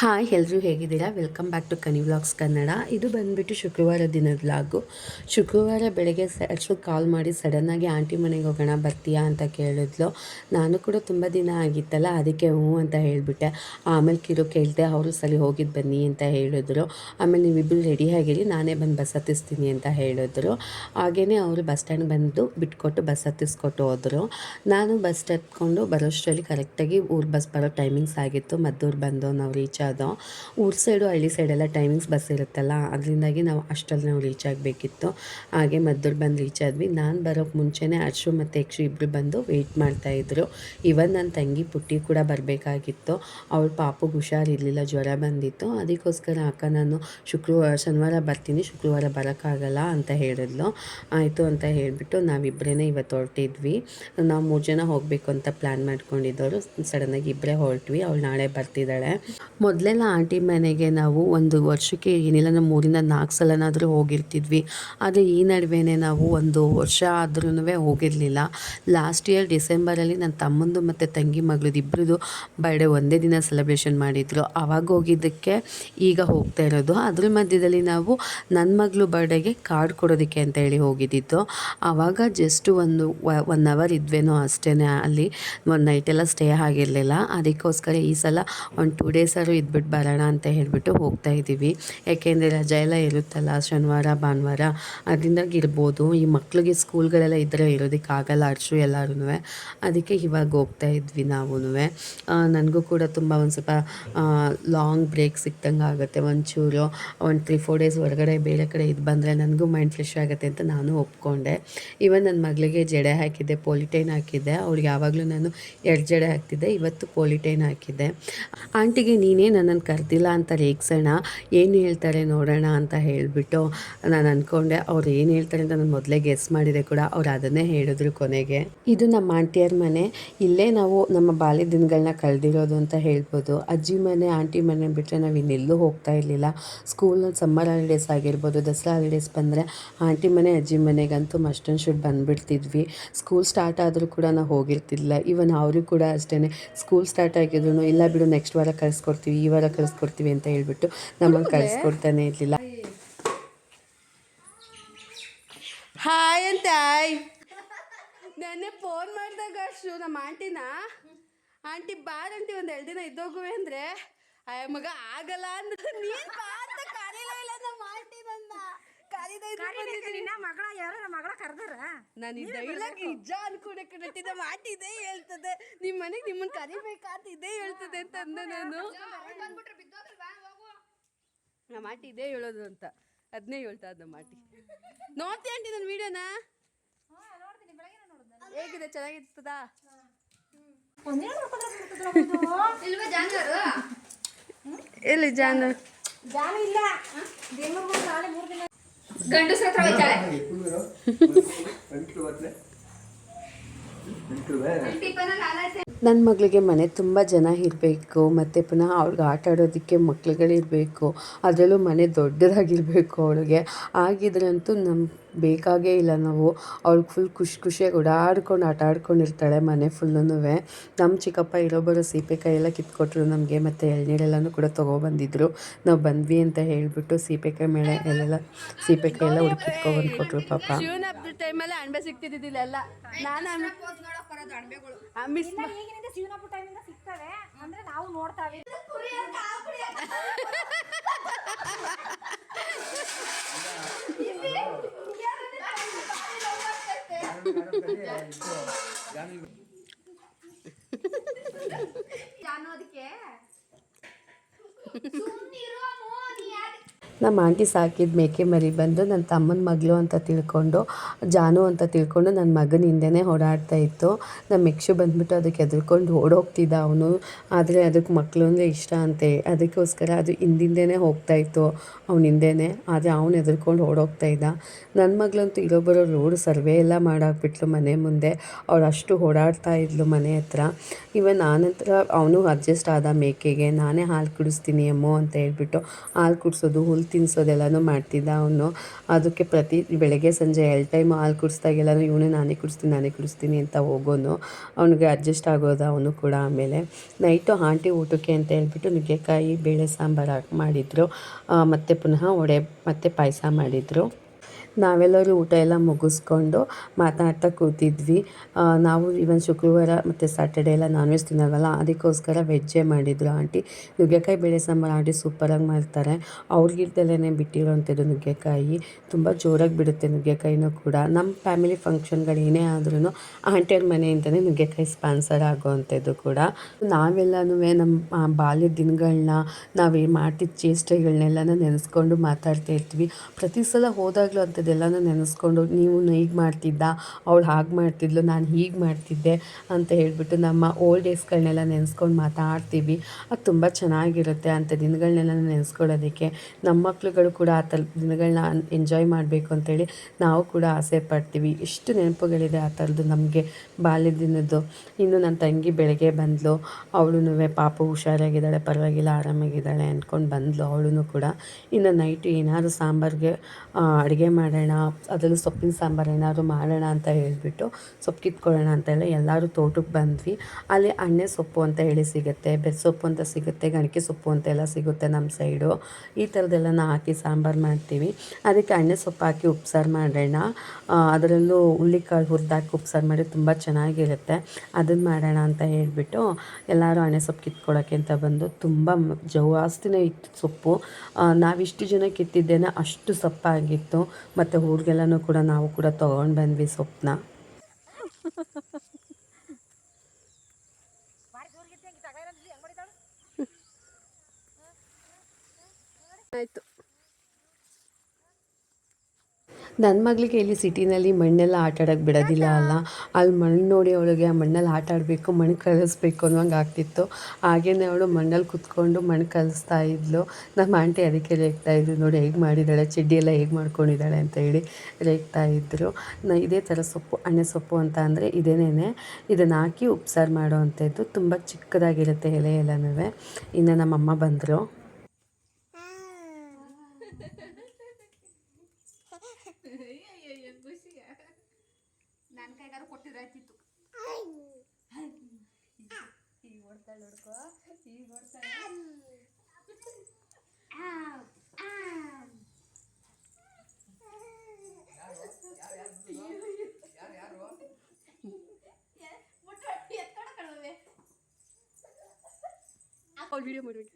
Hi ಎಲ್ಲರೂ ಹೇಗಿದ್ದೀರಾ? Welcome back to Kani vlogs Kannada ಇದು ಬಂದುಬಿಟ್ಟು ಶುಕ್ರವಾರ ದಿನದ ವ್ಲಾಗು ಶುಕ್ರವಾರ ಬೆಳಗ್ಗೆ ಅಷ್ಟು ಕಾಲ್ ಮಾಡಿ ಸಡನ್ನಾಗಿ ಆಂಟಿ ಮನೆಗೆ ಹೋಗೋಣ, ಬರ್ತೀಯಾ ಅಂತ ಕೇಳಿದ್ಲು. ನಾನು ಕೂಡ ತುಂಬ ದಿನ ಆಗಿತ್ತಲ್ಲ, ಅದಕ್ಕೆ ಹ್ಞೂ ಅಂತ ಹೇಳಿಬಿಟ್ಟೆ. ಆಮೇಲೆ ಕಿರು ಕೇಳಿದೆ, ಅವರು ಸಲ ಹೋಗಿದ್ದು ಬನ್ನಿ ಅಂತ ಹೇಳಿದ್ರು. ಆಮೇಲೆ ನೀವಿಬ್ಬರು ರೆಡಿ ಆಗಿರಿ, ನಾನೇ ಬಂದು ಬಸ್ ಹತ್ತಿಸ್ತೀನಿ ಅಂತ ಹೇಳಿದ್ರು. ಹಾಗೆಯೇ ಅವರು ಬಸ್ ಸ್ಟ್ಯಾಂಡ್ ಬಂದು ಬಿಟ್ಕೊಟ್ಟು ಬಸ್ ಹತ್ತಿಸ್ಕೊಟ್ಟು ಹೋದರು. ನಾನು ಬಸ್ ಹತ್ಕೊಂಡು ಬರೋಷ್ಟರಲ್ಲಿ ಕರೆಕ್ಟಾಗಿ ಊರು ಬಸ್ ಬರೋ ಟೈಮಿಂಗ್ಸ್ ಆಗಿತ್ತು. ಮದ್ದೂರು ಬಂದು ನಾವು ರೀಚ್ ಆದೋ ಊರ್ ಸೈಡು, ಹಳ್ಳಿ ಸೈಡೆಲ್ಲ ಟೈಮಿಂಗ್ಸ್ ಬಸ್ ಇರುತ್ತಲ್ಲ, ಅದರಿಂದಾಗಿ ನಾವು ಅಷ್ಟಲ್ಲಿ ನಾವು ರೀಚ್ ಆಗಬೇಕಿತ್ತು. ಹಾಗೆ ಮದ್ದೂರು ಬಂದು ರೀಚ್ ಆದ್ವಿ. ನಾನು ಬರೋಕ್ಕೆ ಮುಂಚೆನೇ ಅರ್ಶು ಮತ್ತು ಯಕ್ಷು ಇಬ್ಬರು ಬಂದು ವೆಯ್ಟ್ ಮಾಡ್ತಾಯಿದ್ರು ಇವನ್ ನನ್ನ ತಂಗಿ ಪುಟ್ಟಿ ಕೂಡ ಬರಬೇಕಾಗಿತ್ತು. ಅವಳು ಪಾಪುಗೆ ಹುಷಾರಿರಲಿಲ್ಲ, ಜ್ವರ ಬಂದಿತ್ತು. ಅದಕ್ಕೋಸ್ಕರ ಅಕ್ಕ ನಾನು ಶುಕ್ರವಾರ ಶನಿವಾರ ಬರ್ತೀನಿ, ಶುಕ್ರವಾರ ಬರೋಕ್ಕಾಗಲ್ಲ ಅಂತ ಹೇಳಿದ್ಲು. ಆಯಿತು ಅಂತ ಹೇಳಿಬಿಟ್ಟು ನಾವಿಬ್ಬರೇ ಇವತ್ತು ಹೊರಟಿದ್ವಿ. ನಾವು ಮೂರು ಜನ ಹೋಗಬೇಕು ಅಂತ ಪ್ಲ್ಯಾನ್ ಮಾಡ್ಕೊಂಡಿದ್ದವರು ಸಡನ್ನಾಗಿ ಇಬ್ಬರೇ ಹೊರಟ್ವಿ. ಅವಳು ನಾಳೆ ಬರ್ತಿದ್ದಾಳೆ. ಮೊದಲೆಲ್ಲ ಆಂಟಿ ಮನೆಗೆ ನಾವು ಒಂದು ವರ್ಷಕ್ಕೆ ಏನಿಲ್ಲ ನಮ್ಮ ಮೂರಿಂದ ನಾಲ್ಕು ಸಲನಾದರೂ ಹೋಗಿರ್ತಿದ್ವಿ. ಆದರೆ ಈ ನಡುವೆನೇ ನಾವು ಒಂದು ವರ್ಷ ಆದ್ರೂ ಹೋಗಿರಲಿಲ್ಲ. ಲಾಸ್ಟ್ ಇಯರ್ ಡಿಸೆಂಬರಲ್ಲಿ ನನ್ನ ತಮ್ಮಂದು ಮತ್ತು ತಂಗಿ ಮಗಳದ್ದು ಇಬ್ಬರದು ಬರ್ಡೇ ಒಂದೇ ದಿನ ಸೆಲೆಬ್ರೇಷನ್ ಮಾಡಿದ್ರು. ಆವಾಗ ಹೋಗಿದ್ದಕ್ಕೆ ಈಗ ಹೋಗ್ತಾ ಇರೋದು. ಅದ್ರ ಮಧ್ಯದಲ್ಲಿ ನಾವು ನನ್ನ ಮಗಳು ಬರ್ಡೇಗೆ ಕಾರ್ಡ್ ಕೊಡೋದಕ್ಕೆ ಅಂತ ಹೇಳಿ ಹೋಗಿದ್ದಿತ್ತು ಆವಾಗ ಜಸ್ಟ್ ಒಂದು ಒನ್ ಅವರ್ ಇದ್ವೇನೋ ಅಷ್ಟೇ ಅಲ್ಲಿ. ಒಂದು ನೈಟೆಲ್ಲ ಸ್ಟೇ ಆಗಿರಲಿಲ್ಲ. ಅದಕ್ಕೋಸ್ಕರ ಈ ಸಲ ಒಂದು ಟೂ ಡೇಸಾದ್ರು ಇದ್ಬಿಟ್ಟು ಬರೋಣ ಅಂತ ಹೇಳಿಬಿಟ್ಟು ಹೋಗ್ತಾ ಇದ್ದೀವಿ. ಯಾಕೆಂದರೆ ರಜೆ ಎಲ್ಲ ಇರುತ್ತಲ್ಲ, ಶನಿವಾರ, ಭಾನುವಾರ ಅದರಿಂದಾಗಿ ಇರ್ಬೋದು ಈ ಮಕ್ಳಿಗೆ ಸ್ಕೂಲ್ಗಳೆಲ್ಲ ಇದ್ದರೆ ಇರೋದಕ್ಕಾಗಲ್ಲ ಅರ್ಶು ಎಲ್ಲರೂ ಅದಕ್ಕೆ ಇವಾಗ ಹೋಗ್ತಾ ಇದ್ವಿ ನಾವು ನನಗೂ ಕೂಡ ತುಂಬ ಒಂದು ಸ್ವಲ್ಪ ಲಾಂಗ್ ಬ್ರೇಕ್ ಸಿಕ್ತಂಗೆ ಆಗುತ್ತೆ ಒಂಚೂರು. ಒಂದು ತ್ರೀ ಫೋರ್ ಡೇಸ್ ಹೊರಗಡೆ ಬೇರೆ ಕಡೆ ಇದು ಬಂದರೆ ನನಗೂ ಮೈಂಡ್ ಫ್ರೆಶ್ ಆಗುತ್ತೆ ಅಂತ ನಾನು ಒಪ್ಕೊಂಡೆ. ಇವನ್ ನನ್ನ ಮಗಳಿಗೆ ಜಡೆ ಹಾಕಿದ್ದೆ ಪೋಲಿಟೈನ್ ಹಾಕಿದ್ದೆ. ಅವ್ರಿಗೆ ಯಾವಾಗಲೂ ನಾನು ಎರಡು ಜಡೆ ಹಾಕ್ತಿದ್ದೆ, ಇವತ್ತು ಪೋಲಿಟೈನ್ ಹಾಕಿದ್ದೆ. ಆಂಟಿಗೆ ನೀನೇ ನನ್ನನ್ನು ಕರೆದಿಲ್ಲ ಅಂತ ರೇಗ್ಸೋಣ, ಏನು ಹೇಳ್ತಾರೆ ನೋಡೋಣ ಅಂತ ಹೇಳಿಬಿಟ್ಟು ನಾನು ಅಂದ್ಕೊಂಡೆ ಅವ್ರು ಏನು ಹೇಳ್ತಾರೆ ಅಂತ ನಾನು ಮೊದಲೇ ಗೆಸ್ ಮಾಡಿದೆ ಕೂಡ, ಅವ್ರು ಅದನ್ನೇ ಹೇಳಿದ್ರು ಕೊನೆಗೆ. ಇದು ನಮ್ಮ ಆಂಟಿಯರ ಮನೆ. ಇಲ್ಲೇ ನಾವು ನಮ್ಮ ಬಾಲ್ಯ ದಿನಗಳನ್ನ ಕಳೆದಿರೋದು ಅಂತ ಹೇಳ್ಬೋದು. ಅಜ್ಜಿ ಮನೆ, ಆಂಟಿ ಮನೆ ಬಿಟ್ಟರೆ ನಾವು ಇನ್ನೆಲ್ಲೂ ಹೋಗ್ತಾ ಇರಲಿಲ್ಲ. ಸ್ಕೂಲ್ನ ಸಮ್ಮರ್ ಹಾಲಿಡೇಸ್ ಆಗಿರ್ಬೋದು, ದಸರಾ ಹಾಲಿಡೇಸ್ ಬಂದರೆ ಆಂಟಿ ಮನೆ, ಅಜ್ಜಿ ಮನೆಗಂತೂ ಮಸ್ಟ್ ಶೂಟ್ ಶುಡ್ ಬಂದುಬಿಡ್ತಿದ್ವಿ. ಸ್ಕೂಲ್ ಸ್ಟಾರ್ಟ್ ಆದರೂ ಕೂಡ ನಾವು ಹೋಗಿರ್ತಿಲ್ಲ ಇವನ್ ಅವರು ಕೂಡ ಅಷ್ಟೇ ಸ್ಕೂಲ್ ಸ್ಟಾರ್ಟ್ ಆಗಿದ್ರು ಇಲ್ಲ ಬಿಡು ನೆಕ್ಸ್ಟ್ ವಾರ ಕಳಿಸ್ಕೊಡ್ತೀವಿ ವಾರ ಕಳಿಸ್ಕೊಡ್ತೀವಿ ಅಂತ ಹೇಳ್ಬಿಟ್ಟು ನಮ್ಮನ್ನು ಕಳಿಸ್ಕೊಡ್ತಾನೆ ಇರಲಿಲ್ಲ. ಹಾಯ್ ಅಂತ ನೆನ್ನೆ ಫೋನ್ ಮಾಡಿದಾಗ ಅಷ್ಟು ನಮ್ಮ ಆಂಟಿನ ಆಂಟಿ ಬಾರಂಟಿ ಒಂದು ಎರಡು ದಿನ ಇದ್ದೋಗುವೆ ಅಂದರೆ ಮಗ ಆಗಲ್ಲ ಅಂದ್ರೆ ನೀನು ಬಾ ಅಂತ ಕರೀಲೇ ಇಲ್ಲ ನಮ್ಮ ಆಂಟಿ ನನ್ನ ನಿನ್ನ ಮಗಳ ಯಾರು ನಮ್ಮ ಮಗಳ ಕರೆದ್ರ? ನಾನು ಈ ಡೈಲಾಗ್ ನಿಜ ಅನ್ಕೊಂಡೆ ಕಣಟ್ಟಿ ನಮ್ಮ ಇದೇ ಹೇಳ್ತದೆ. ನಿಮ್ಮ ಮನೆಗೆ ನಿಮ್ಮನ್ನ ಕರಿಬೇಕಾ ಅಂತ ಇದೇ ಹೇಳ್ತದೆ ಅಂತ ಅಂದೆ ನಾನು. ನಮ್ಮ ಆಂಟಿ ಇದೇ ಹೇಳೋದು ಅಂತ. ಅದನ್ನೇ ಹೇಳ್ತಾ ಇದ್ದ ಆಂಟಿ ನೋಡ್ತೀಯ ಆಂಟಿ ನನ್ನ ವಿಡಿಯೋನ? ಹೇಗಿದೆ ಚೆನ್ನಾಗಿರ್ತದ? ಎಲ್ಲಿ ಜಾನು ಜಾನು ಇಲ್ಲ. ಬೆಂಗಳೂರು ನಾಳೆ ಮೂರು ದಿನ ಗಂಡಸ್ರ ಹತ್ರ ನನ್ನ ಮಗಳಿಗೆ ಮನೆ ತುಂಬ ಜನ ಇರಬೇಕು, ಮತ್ತು ಪುನಃ ಅವ್ಳಿಗೆ ಆಟ ಆಡೋದಕ್ಕೆ ಮಕ್ಳುಗಳಿರಬೇಕು, ಅದರಲ್ಲೂ ಮನೆ ದೊಡ್ಡದಾಗಿರಬೇಕು ಅವಳಿಗೆ. ಆಗಿದ್ರಂತೂ ನಮ್ಗೆ ಬೇಕಾಗೇ ಇಲ್ಲ ನಾವು. ಅವ್ಳು ಫುಲ್ ಖುಷಿ ಖುಷಿಯಾಗಿ ಓಡಾಡ್ಕೊಂಡು ಆಟ ಆಡ್ಕೊಂಡಿರ್ತಾಳೆ ಮನೆ ಫುಲ್ಲೂ ನಮ್ಮ ಚಿಕ್ಕಪ್ಪ ಇರೋ ಬರೋ ಸೀಬೆಕಾಯಿ ಎಲ್ಲ ಕಿತ್ಕೊಟ್ರು ನಮಗೆ ಮತ್ತು ಎಳ್ನೀರೆಲ್ಲನೂ ಕೂಡ ತೊಗೊಬಂದಿದ್ರು ನಾವು ಬಂದ್ವಿ ಅಂತ ಹೇಳಿಬಿಟ್ಟು ಸೀಬೆಕಾಯಿ ಮೇಲೆ ಎಲ್ಲೆಲ್ಲ ಸೀಬೆಕಾಯಿ ಎಲ್ಲ ಹುಡುಕಿ ಕಿತ್ಕೊಬಂದು ಕೊಟ್ಟರು ಪಾಪ. ಟೈಮಲ್ಲಿ ಅಣಬೆ ಸಿಗ್ತಿದ್ದಿಲ್ಲ ಎಲ್ಲ ನಾನು ಮಿಸ್ ಸಿಗ್ತವೆ. ಅಂದ್ರೆ ನಾವು ನೋಡ್ತಾವೆ ಜಾನು ಅದಕ್ಕೆ ನಮ್ಮ ಆಂಟಿ ಸಾಕಿದ ಮೇಕೆ ಮರಿ ಬಂದು ನನ್ನ ತಮ್ಮನ ಮಗಳು ಅಂತ ತಿಳ್ಕೊಂಡು, ಜಾನು ಅಂತ ತಿಳ್ಕೊಂಡು ನನ್ನ ಮಗನ ಹಿಂದೆನೇ ಓಡಾಡ್ತಾ ಇತ್ತು. ನಮ್ಮ ಯಕ್ಷು ಬಂದ್ಬಿಟ್ಟು ಅದಕ್ಕೆ ಹೆದ್ರಕೊಂಡು ಓಡೋಗ್ತಿದ್ದ ಅವನು. ಆದರೆ ಅದಕ್ಕೆ ಮಕ್ಕಳು ಅಂದರೆ ಇಷ್ಟ ಅಂತೆ. ಅದಕ್ಕೋಸ್ಕರ ಅದು ಹಿಂದಿಂದೇ ಹೋಗ್ತಾ ಇತ್ತು, ಅವ್ನ ಹಿಂದೆನೇ. ಆದರೆ ಅವನು ಎದುರ್ಕೊಂಡು ಓಡೋಗ್ತಾ ಇದ್ದ. ನನ್ನ ಮಗಳಂತೂ ಇರೋ ಬರೋ ರೋಡ್ ಸರ್ವೆ ಎಲ್ಲ ಮಾಡಾಕ್ಬಿಟ್ಲು ಮನೆ ಮುಂದೆ. ಅವ್ರು ಅಷ್ಟು ಓಡಾಡ್ತಾ ಇದ್ಲು ಮನೆ ಹತ್ರ. ಇವನ್ ನಾನಂತರ ಅವನು ಅಡ್ಜಸ್ಟ್ ಆದ ಮೇಕೆಗೆ, ನಾನೇ ಹಾಲು ಕುಡಿಸ್ತೀನಿ ಅಮ್ಮೋ ಅಂತ ಹೇಳ್ಬಿಟ್ಟು ಹಾಲು ಕುಡಿಸೋದು ಹುಲ್ ತಿನ್ನಿಸೋದೆಲ್ಲನೂ ಮಾಡ್ತಿದ್ದ ಅವನು. ಅದಕ್ಕೆ ಪ್ರತಿ ಬೆಳಗ್ಗೆ ಸಂಜೆ ಎರಡು ಟೈಮ್ ಹಾಲು ಕುಡಿಸ್ದಾಗೆಲ್ಲನೂ ಇವನು ನಾನೇ ಕುಡಿಸ್ತೀನಿ ನಾನೇ ಕುಡಿಸ್ತೀನಿ ಅಂತ ಹೋಗೋನು. ಅವನಿಗೆ ಅಡ್ಜಸ್ಟ್ ಆಗೋದು ಅವನು ಕೂಡ ಆಮೇಲೆ. ನೈಟು ಆಂಟಿ ಊಟಕ್ಕೆ ಅಂತ ಹೇಳ್ಬಿಟ್ಟು ನುಗ್ಗೆಕಾಯಿ, ಬೇಳೆ ಸಾಂಬಾರು ಹಾಕಿ ಮಾಡಿದರು. ಮತ್ತು ಪುನಃ ವಡೆ, ಮತ್ತು ಪಾಯಸ ಮಾಡಿದರು. ನಾವೆಲ್ಲರೂ ಊಟ ಎಲ್ಲ ಮುಗಿಸ್ಕೊಂಡು ಮಾತಾಡ್ತಾ ಕೂತಿದ್ವಿ. ನಾವು ಇವನ್ ಶುಕ್ರವಾರ ಮತ್ತು ಸ್ಯಾಟರ್ಡೆ ಎಲ್ಲ ನಾನ್ ವೆಜ್ ತಿನ್ನಲ್ವಲ್ಲ? ಅದಕ್ಕೋಸ್ಕರ ವೆಜ್ಜೇ ಮಾಡಿದ್ರು ಆಂಟಿ. ನುಗ್ಗೆಕಾಯಿ ಬೇಳೆ ಸಾಂಬಾರು ಆಂಟಿ ಸೂಪರಾಗಿ ಮಾಡ್ತಾರೆ. ಅವ್ರಿಗಿರ್ದಲ್ಲೇ ಬಿಟ್ಟಿರೋವಂಥದ್ದು ನುಗ್ಗೆಕಾಯಿ. ತುಂಬ ಜೋರಾಗಿ ಬಿಡುತ್ತೆ ನುಗ್ಗೆಕಾಯಿನೂ ಕೂಡ. ನಮ್ಮ ಫ್ಯಾಮಿಲಿ ಫಂಕ್ಷನ್ಗಳು ಏನೇ ಆದ್ರೂ ಆಂಟಿಯವ್ರ ಮನೆಯಿಂದನೇ ನುಗ್ಗೆಕಾಯಿ ಸ್ಪಾನ್ಸರ್ ಆಗೋವಂಥದ್ದು ಕೂಡ. ನಾವೆಲ್ಲನೂ ನಮ್ಮ ಬಾಲ್ಯ ದಿನಗಳನ್ನ ನಾವು ಮಾಡ್ತಿದ್ದ ಚೇಷ್ಟೆಗಳನ್ನೆಲ್ಲ ನೆನೆಸ್ಕೊಂಡು ಮಾತಾಡ್ತಾ ಇರ್ತೀವಿ. ಪ್ರತಿ ಸಲ ಹೋದಾಗಲೂ ಅಂಥದ್ದೆಲ್ಲನೂ ನೆನೆಸ್ಕೊಂಡು, ನೀವು ಹೀಗೆ ಮಾಡ್ತಿದ್ದ, ಅವಳು ಹಾಗೆ ಮಾಡ್ತಿದ್ಲು, ನಾನು ಹೀಗೆ ಮಾಡ್ತಿದ್ದೆ ಅಂತ ಹೇಳಿಬಿಟ್ಟು ನಮ್ಮ ಓಲ್ಡ್ ಡೇಸ್ಗಳನ್ನೆಲ್ಲ ನೆನೆಸ್ಕೊಂಡು ಮಾತಾಡ್ತೀವಿ. ಅದು ತುಂಬ ಚೆನ್ನಾಗಿರುತ್ತೆ ಅಂಥ ದಿನಗಳನ್ನೆಲ್ಲ ನೆನೆಸ್ಕೊಳ್ಳೋದಕ್ಕೆ. ನಮ್ಮ ಮಕ್ಕಳುಗಳು ಕೂಡ ಆ ಥರ ದಿನಗಳನ್ನ ಎಂಜಾಯ್ ಮಾಡಬೇಕು ಅಂತೇಳಿ ನಾವು ಕೂಡ ಆಸೆ ಪಡ್ತೀವಿ. ಎಷ್ಟು ನೆನಪುಗಳಿದೆ ಆ ಥರದ್ದು ನಮಗೆ ಬಾಲ್ಯ ದಿನದ್ದು ಇನ್ನು ನನ್ನ ತಂಗಿ ಬೆಳಗ್ಗೆ ಬಂದಳು ಅವಳು ಪಾಪ ಹುಷಾರಾಗಿದ್ದಾಳೆ, ಪರವಾಗಿಲ್ಲ, ಆರಾಮಾಗಿದ್ದಾಳೆ ಅಂದ್ಕೊಂಡು ಬಂದಳು ಅವಳು ಕೂಡ. ಇನ್ನು ನೈಟು ಏನಾದರೂ ಸಾಂಬಾರಿಗೆ ಅಡುಗೆ ಮಾಡೋಣ, ಅದರಲ್ಲೂ ಸೊಪ್ಪಿನ ಸಾಂಬಾರು ಏನಾದರೂ ಮಾಡೋಣ ಅಂತ ಹೇಳಿಬಿಟ್ಟು ಸೊಪ್ಪು ಕಿತ್ಕೊಳ್ಳೋಣ ಅಂತ ಹೇಳಿ ಎಲ್ಲರೂ ತೋಟಕ್ಕೆ ಬಂದ್ವಿ. ಅಲ್ಲಿ ಅಣ್ಣೆ ಸೊಪ್ಪು ಅಂತ ಹೇಳಿ ಸಿಗುತ್ತೆ ಬೆರ್ಸೊಪ್ಪು ಅಂತ ಸಿಗುತ್ತೆ, ಗಣಕೆ ಸೊಪ್ಪು ಅಂತೆಲ್ಲ ಸಿಗುತ್ತೆ ನಮ್ಮ ಸೈಡು. ಈ ಥರದ್ದೆಲ್ಲ ನಾವು ಹಾಕಿ ಸಾಂಬಾರು ಮಾಡ್ತೀವಿ. ಅದಕ್ಕೆ ಅಣ್ಣೆ ಸೊಪ್ಪು ಹಾಕಿ ಉಪ್ಸಾರು ಮಾಡೋಣ. ಅದರಲ್ಲೂ ಹುಳ್ಳಿಕಾಳು ಹುರಿದಾಕಿ ಉಪ್ಸಾರು ಮಾಡಿ ತುಂಬ ಚೆನ್ನಾಗಿರುತ್ತೆ. ಅದನ್ನು ಮಾಡೋಣ ಅಂತ ಹೇಳಿಬಿಟ್ಟು ಎಲ್ಲರೂ ಅಣ್ಣೆ ಸೊಪ್ಪು ಕಿತ್ಕೊಳ್ಳೋಕೆ ಅಂತ ಬಂದು ತುಂಬ ಜವಾಸ್ತಿನೇ ಇತ್ತು ಸೊಪ್ಪು. ನಾವಿಷ್ಟು ಜನ ಕಿತ್ತಿದ್ದೇನೆ ಅಷ್ಟು ಸೊಪ್ಪಾಗಿತ್ತು. ಮತ್ತು ಊರಿಗೆಲ್ಲನೂ ಕೂಡ ನಾವು ಕೂಡ ತೊಗೊಂಡು ಬಂದ್ವಿ ಸೊಪ್ಪನ್ನ ನನ್ನ ಮಗಳಿಗೆ ಇಲ್ಲಿ ಸಿಟಿನಲ್ಲಿ ಮಣ್ಣೆಲ್ಲ ಆಟ ಆಡೋಕ್ಕೆ ಬಿಡೋದಿಲ್ಲ ಅಲ್ಲ? ಅಲ್ಲಿ ಮಣ್ಣು ನೋಡಿ ಅವಳಿಗೆ ಆ ಮಣ್ಣಲ್ಲಿ ಆಟ ಆಡಬೇಕು ಮಣ್ಣು ಕಲಿಸ್ಬೇಕು ಅನ್ನೋಂಗೆ ಆಗ್ತಿತ್ತು. ಹಾಗೇನೆ ಅವಳು ಮಣ್ಣಲ್ಲಿ ಕುತ್ಕೊಂಡು ಮಣ್ಣು ಕಲಿಸ್ತಾ ಇದ್ಲು. ನಮ್ಮ ಆಂಟಿ ಅದಕ್ಕೆ ರೇಗ್ತಾ ಇದ್ರು. ನೋಡಿ ಹೇಗೆ ಮಾಡಿದ್ದಾಳೆ ಚಡ್ಡಿ ಎಲ್ಲ ಹೇಗೆ ಮಾಡ್ಕೊಂಡಿದ್ದಾಳೆ ಅಂತ ಹೇಳಿ ರೇಗ್ತಾ ಇದ್ದರು ನ ಇದೇ ಥರ ಸೊಪ್ಪು ಅಣ್ಣೆ ಸೊಪ್ಪು ಅಂತ ಅಂದರೆ ಇದೇನೇ ಇದನ್ನು ಹಾಕಿ ಉಪ್ಸಾರು ಮಾಡೋ ಅಂಥದ್ದು. ತುಂಬ ಚಿಕ್ಕದಾಗಿರುತ್ತೆ ಎಲೆ ಎಲ್ಲನೂ ಇನ್ನು ನಮ್ಮಮ್ಮ ಬಂದರು. ನನ್ನ ಕೈಗಾರು ಕೊಟ್ಟಿದ್ರೆ ಆಯ್ತಿತ್ತು ಈಗ ಓಡ್ತಾಳೆ ನೋಡ್ಕೋ ಈಗ ಓಡ್ತಾಳೆ ಆವ್, ಆವ್. ಎ- ಮುಟ್ಟು ಎತ್ಕೊಂಡು ಕಳುವೆ. ವಿಡಿಯೋ ಮಾಡಿ ಛೆ.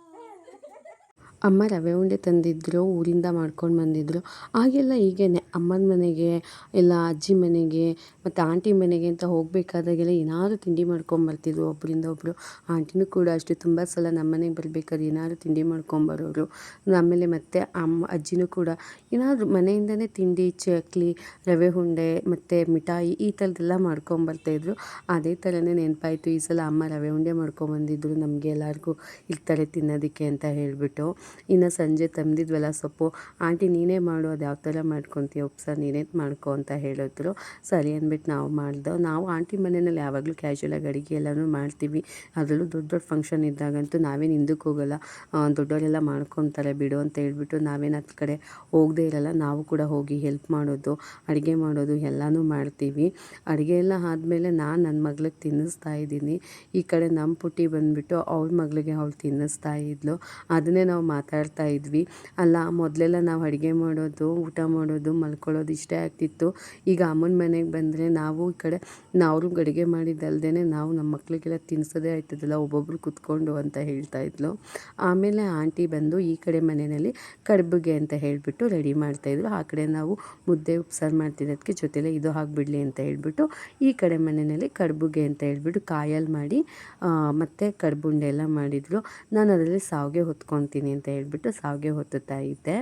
ಅಮ್ಮ ರವೆ ಉಂಡೆ ತಂದಿದ್ದರು ಊರಿಂದ ಮಾಡ್ಕೊಂಡು ಬಂದಿದ್ದರು ಆಗೆಲ್ಲ ಹೀಗೇನೆ ಅಮ್ಮನ ಮನೆಗೆ, ಇಲ್ಲ ಅಜ್ಜಿ ಮನೆಗೆ, ಮತ್ತು ಆಂಟಿ ಮನೆಗೆ ಅಂತ ಹೋಗಬೇಕಾದಾಗೆಲ್ಲ ಏನಾದ್ರು ತಿಂಡಿ ಮಾಡ್ಕೊಂಬರ್ತಿದ್ರು ಒಬ್ಬರಿಂದ ಒಬ್ಬರು ಆಂಟಿನೂ ಕೂಡ ಅಷ್ಟೇ, ತುಂಬ ಸಲ ನಮ್ಮ ಮನೆಗೆ ಬರ್ಬೇಕಾದ್ರೆ ಏನಾದ್ರು ತಿಂಡಿ ಮಾಡ್ಕೊಂಬರೋರು ಆಮೇಲೆ ಮತ್ತೆ ಅಮ್ಮ, ಅಜ್ಜಿನೂ ಕೂಡ ಏನಾದರೂ ಮನೆಯಿಂದನೇ ತಿಂಡಿ, ಚಕ್ಲಿ, ರವೆ ಉಂಡೆ, ಮತ್ತು ಮಿಠಾಯಿ ಈ ಥರದ್ದೆಲ್ಲ ಮಾಡ್ಕೊಂಬರ್ತಾಯಿದ್ರು ಅದೇ ಥರನೇ ನೆನಪಾಯಿತು, ಈ ಸಲ ಅಮ್ಮ ರವೆ ಉಂಡೆ ಮಾಡ್ಕೊಂಬಂದಿದ್ರು ನಮಗೆ ಎಲ್ಲರಿಗೂ ಇರ್ತಾರೆ ತಿನ್ನೋದಕ್ಕೆ ಅಂತ ಹೇಳಿಬಿಟ್ಟು. ಇನ್ನು ಸಂಜೆ ತಂದಿದ್ವಲ್ಲ ಸೊಪ್ಪು. ಆಂಟಿ, ನೀನೇ ಮಾಡು, ಅದು ಯಾವ ಥರ ಮಾಡ್ಕೊತೀಯ ಉಪ್ಸಾರು ನೀನೇ ಮಾಡ್ಕೊ ಅಂತ ಹೇಳಿದ್ರು. ಸರಿ ಅಂದ್ಬಿಟ್ಟು ನಾವು ಮಾಡ್ದೋ, ನಾವು ಆಂಟಿ ಮನೆಯಲ್ಲಿ ಯಾವಾಗಲೂ ಕ್ಯಾಶುವಲಾಗಿ ಅಡುಗೆ ಎಲ್ಲನೂ ಮಾಡ್ತೀವಿ. ಅದರಲ್ಲೂ ದೊಡ್ಡ ದೊಡ್ಡ ಫಂಕ್ಷನ್ ಇದ್ದಾಗಂತೂ ನಾವೇನು ಹಿಂದಕ್ಕೆ ಹೋಗೋಲ್ಲ. ದೊಡ್ಡವರೆಲ್ಲ ಮಾಡ್ಕೊತಾರೆ, ಬಿಡು ಅಂತ ಹೇಳ್ಬಿಟ್ಟು ನಾವೇನು ಹತ್ತು ಕಡೆ ಹೋಗದೇ ಇರಲ್ಲ. ನಾವು ಕೂಡ ಹೋಗಿ ಹೆಲ್ಪ್ ಮಾಡೋದು, ಅಡುಗೆ ಮಾಡೋದು ಎಲ್ಲನೂ ಮಾಡ್ತೀವಿ. ಅಡುಗೆ ಎಲ್ಲ ಆದಮೇಲೆ ನಾನು ನನ್ನ ಮಗಳಿಗೆ ತಿನ್ನಿಸ್ತಾ ಇದ್ದೀನಿ. ಈ ಕಡೆ ನಮ್ಮ ಪುಟ್ಟಿ ಬಂದುಬಿಟ್ಟು ಅವ್ಳ ಮಗಳಿಗೆ ಅವಳು ತಿನ್ನಿಸ್ತಾ ಇದ್ಲು. ಅದನ್ನೇ ನಾವು ಮಾತಾಡ್ತಾ ಇದ್ವಿ. ಅಲ್ಲ, ಮೊದಲೆಲ್ಲ ನಾವು ಅಡುಗೆ ಮಾಡೋದು, ಊಟ ಮಾಡೋದು ಮಲ್ಕೊಳ್ಳೋದು ಇಷ್ಟೇ ಆಗ್ತಿತ್ತು. ಈಗ ಅಮ್ಮನ ಮನೆಗೆ ಬಂದರೆ ನಾವು ಈ ಕಡೆ ನಾವು ಅಡುಗೆ ಮಾಡಿದ್ದಲ್ದೇ ನಾವು ನಮ್ಮ ಮಕ್ಕಳಿಗೆಲ್ಲ ತಿನ್ನಿಸೋದೇ ಆಯ್ತದಲ್ಲ, ಒಬ್ಬೊಬ್ರು ಕುತ್ಕೊಂಡು ಅಂತ ಹೇಳ್ತಾ ಇದ್ಲು. ಆಮೇಲೆ ಆಂಟಿ ಬಂದು ಈ ಕಡೆ ಮನೆಯಲ್ಲಿ ಕಡುಬಿಗೆ ಅಂತ ಹೇಳಿಬಿಟ್ಟು ರೆಡಿ ಮಾಡ್ತಾಯಿದ್ರು ಆ ಕಡೆ ನಾವು ಮುದ್ದೆ ಉಪ್ಸಾರು ಮಾಡ್ತಿದ್ದದಕ್ಕೆ ಜೊತೆಲೆ ಇದು ಹಾಕ್ಬಿಡ್ಲಿ ಅಂತ ಹೇಳಿಬಿಟ್ಟು ಈ ಕಡೆ ಮನೆಯಲ್ಲಿ ಕಡುಬುಗೆ ಅಂತ ಹೇಳಿಬಿಟ್ಟು ಕಾಯಲ್ಲಿ ಮಾಡಿ ಮತ್ತು ಕಡುಬುಂಡೆ ಎಲ್ಲ ಮಾಡಿದ್ರು. ನಾನು ಅದರಲ್ಲಿ ಸಾವಿಗೆ ಹೊತ್ಕೊತೀನಿ ಅಂತ ಹೇಳ್ಬಿಟ್ಟು ಸಾವಿಗೆ ಹೊತ್ತುತ್ತಾ ಇದ್ದೆ.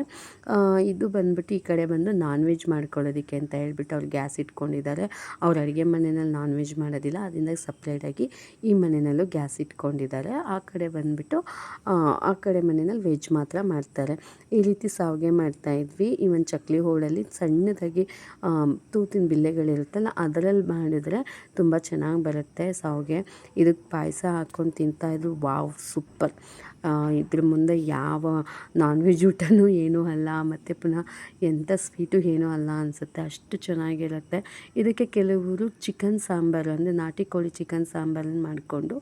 ಇದು ಬಂದ್ಬಿಟ್ಟು ಈ ಕಡೆ ಬಂದು ನಾನ್ ವೆಜ್ ಮಾಡ್ಕೊಳ್ಳೋದಕ್ಕೆ ಅಂತ ಹೇಳ್ಬಿಟ್ಟು ಅವ್ರು ಗ್ಯಾಸ್ ಇಟ್ಕೊಂಡಿದ್ದಾರೆ. ಅವ್ರ ಅಡುಗೆ ಮನೆಯಲ್ಲಿ ನಾನ್ ವೆಜ್ ಮಾಡೋದಿಲ್ಲ ಅದರಿಂದ ಸಪ್ರೇಟಾಗಿ ಈ ಮನೆಯಲ್ಲೂ ಗ್ಯಾಸ್ ಇಟ್ಕೊಂಡಿದ್ದಾರೆ. ಆ ಕಡೆ ಬಂದ್ಬಿಟ್ಟು ಆ, ಕಡೆ ಮನೆಯಲ್ಲಿ ವೆಜ್ ಮಾತ್ರ ಮಾಡ್ತಾರೆ. ಈ ರೀತಿ ಸಾವಿಗೆ ಮಾಡ್ತಾ ಇದ್ವಿ. ಒಂದು ಚಕ್ಲಿ ಹೋಳಲ್ಲಿ ಸಣ್ಣದಾಗಿ ತೂತಿನ ಬಿಲ್ಲೆಗಳಿರುತ್ತಲ್ಲ ಅದರಲ್ಲಿ ಮಾಡಿದರೆ ತುಂಬ ಚೆನ್ನಾಗಿ ಬರುತ್ತೆ ಸಾವಿಗೆ. ಇದಕ್ಕೆ ಪಾಯಸ ಹಾಕ್ಕೊಂಡು ತಿಂತಾಯಿದ್ರು ವಾವ್ ಸೂಪರ್. ಇದ್ರ ಮುಂದೆ ಯಾವ ನಾನ್ ವೆಜ್ ಊಟನೂ ಏನೂ ಅಲ್ಲ, ಮತ್ತು ಪುನಃ ಎಂಥ ಸ್ವೀಟು ಏನೂ ಅಲ್ಲ ಅನಿಸುತ್ತೆ. ಅಷ್ಟು ಚೆನ್ನಾಗಿರುತ್ತೆ ಇದಕ್ಕೆ ಕೆಲವರು ಚಿಕನ್ ಸಾಂಬಾರು ಅಂದರೆ ನಾಟಿ ಕೋಳಿ ಚಿಕನ್ ಸಾಂಬಾರನ್ನು ಮಾಡಿಕೊಂಡು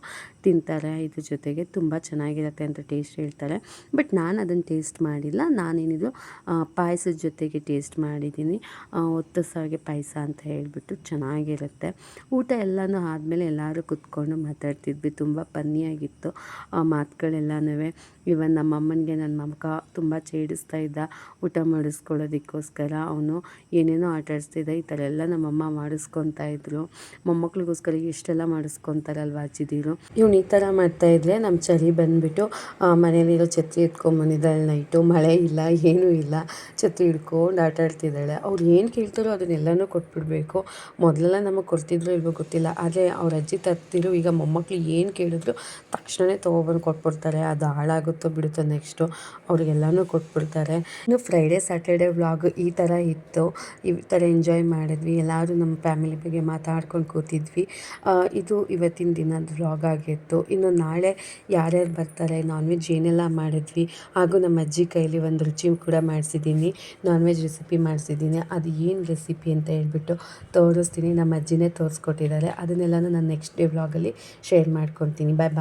ತಿಂತಾರೆ. ಇದ್ರ ಜೊತೆಗೆ ತುಂಬ ಚೆನ್ನಾಗಿರುತ್ತೆ ಅಂತ ಟೇಸ್ಟ್ ಹೇಳ್ತಾರೆ. ಬಟ್ ನಾನು ಅದನ್ನು ಟೇಸ್ಟ್ ಮಾಡಿಲ್ಲ. ನಾನೇನಿದ್ರು ಪಾಯಸದ ಜೊತೆಗೆ ಟೇಸ್ಟ್ ಮಾಡಿದ್ದೀನಿ. ಸಾವಿಗೆ ಪಾಯಸ ಅಂತ ಹೇಳಿಬಿಟ್ಟು ಚೆನ್ನಾಗಿರುತ್ತೆ. ಊಟ ಎಲ್ಲನೂ ಆದಮೇಲೆ ಎಲ್ಲರೂ ಕುತ್ಕೊಂಡು ಮಾತಾಡ್ತಿದ್ವಿ. ತುಂಬ ಪನ್ನಿಯಾಗಿತ್ತು. ಮಾತುಗಳೆಲ್ಲನೂ ಇವನ್ ನಮ್ಮ ಅಮ್ಮನಿಗೆ ನನ್ನ ಮಗ ತುಂಬ ಚೇಡಿಸ್ತಾ ಇದ್ದ. ಊಟ ಮಾಡಿಸ್ಕೊಳ್ಳೋದಕ್ಕೋಸ್ಕರ ಅವನು ಏನೇನೋ ಆಟ ಆಡಿಸ್ತಿದ್ದ. ಈ ಥರ ಎಲ್ಲ ನಮ್ಮಮ್ಮ ಮಾಡಿಸ್ಕೊತಾ ಇದ್ರು. ಮೊಮ್ಮಕ್ಳಿಗೋಸ್ಕರ ಇಷ್ಟೆಲ್ಲ ಮಾಡಿಸ್ಕೊತಾರಲ್ವ ಅಜ್ಜಿದಿರು ಇವನು ಈ ಥರ ಮಾಡ್ತಾ ಇದ್ರೆ ನಮ್ಮ ಚಳಿ ಬಂದುಬಿಟ್ಟು ಮನೇಲಿರೋ ಛತ್ರಿ ಎತ್ಕೊಂಬಂದಿದ್ದಾಳೆ ನೈಟು. ಮಳೆ ಇಲ್ಲ, ಏನೂ ಇಲ್ಲ. ಛತ್ರಿ ಹಿಡ್ಕೊಂಡು ಆಟ ಆಡ್ತಿದ್ದಾಳೆ. ಅವ್ರು ಏನು ಕೇಳ್ತಾರೋ ಅದನ್ನೆಲ್ಲನೂ ಕೊಟ್ಬಿಡಬೇಕು. ಮೊದಲೆಲ್ಲ ನಮಗೆ ಕೊಡ್ತಿದ್ರು ಇಲ್ವೋ ಗೊತ್ತಿಲ್ಲ. ಆದರೆ ಅವ್ರ ಅಜ್ಜಿ ತರ್ತಿರು ಈಗ ಮೊಮ್ಮಕ್ಳು ಏನು ಕೇಳಿದ್ರು ತಕ್ಷಣವೇ ತೊಗೊಬಂದು ಕೊಟ್ಬಿಡ್ತಾರೆ. ಅದು ಹಾಳಾಗುತ್ತೋ. ಬಿಡುತ್ತೋ ನೆಕ್ಸ್ಟು ಅವ್ರಿಗೆಲ್ಲನೂ ಕೊಟ್ಬಿಡ್ತಾರೆ. ಇನ್ನು ಫ್ರೈಡೇ ಸ್ಯಾಟರ್ಡೇ ವ್ಲಾಗ್ ಈ ಥರ ಇತ್ತು. ಈ ಥರ ಎಂಜಾಯ್ ಮಾಡಿದ್ವಿ. ಎಲ್ಲರೂ ನಮ್ಮ ಫ್ಯಾಮಿಲಿ ಬಗ್ಗೆ ಮಾತಾಡ್ಕೊಂಡು ಕೂತಿದ್ವಿ. ಇದು ಇವತ್ತಿನ ದಿನದ ವ್ಲಾಗ್ ಆಗಿತ್ತು. ಇನ್ನು ನಾಳೆ ಯಾರ್ಯಾರು ಬರ್ತಾರೆ ನಾನ್ ವೆಜ್ ಏನೆಲ್ಲ ಮಾಡಿದ್ವಿ, ಹಾಗೂ ನಮ್ಮ ಅಜ್ಜಿ ಕೈಲಿ ಒಂದು ರುಚಿ ಕೂಡ ಮಾಡಿಸಿದ್ದೀನಿ ನಾನ್ ವೆಜ್ ರೆಸಿಪಿ ಮಾಡಿಸಿದ್ದೀನಿ. ಅದು ಏನು ರೆಸಿಪಿ ಅಂತ ಹೇಳ್ಬಿಟ್ಟು ತೋರಿಸ್ತೀನಿ. ನಮ್ಮ ಅಜ್ಜಿನೇ ತೋರಿಸ್ಕೊಟ್ಟಿದ್ದಾರೆ. ಅದನ್ನೆಲ್ಲನೂ ನಾನು ನೆಕ್ಸ್ಟ್ ಡೇ ವ್ಲಾಗಲ್ಲಿ ಶೇರ್ ಮಾಡ್ಕೊತೀನಿ. ಬಾಯ್ ಬಾಯ್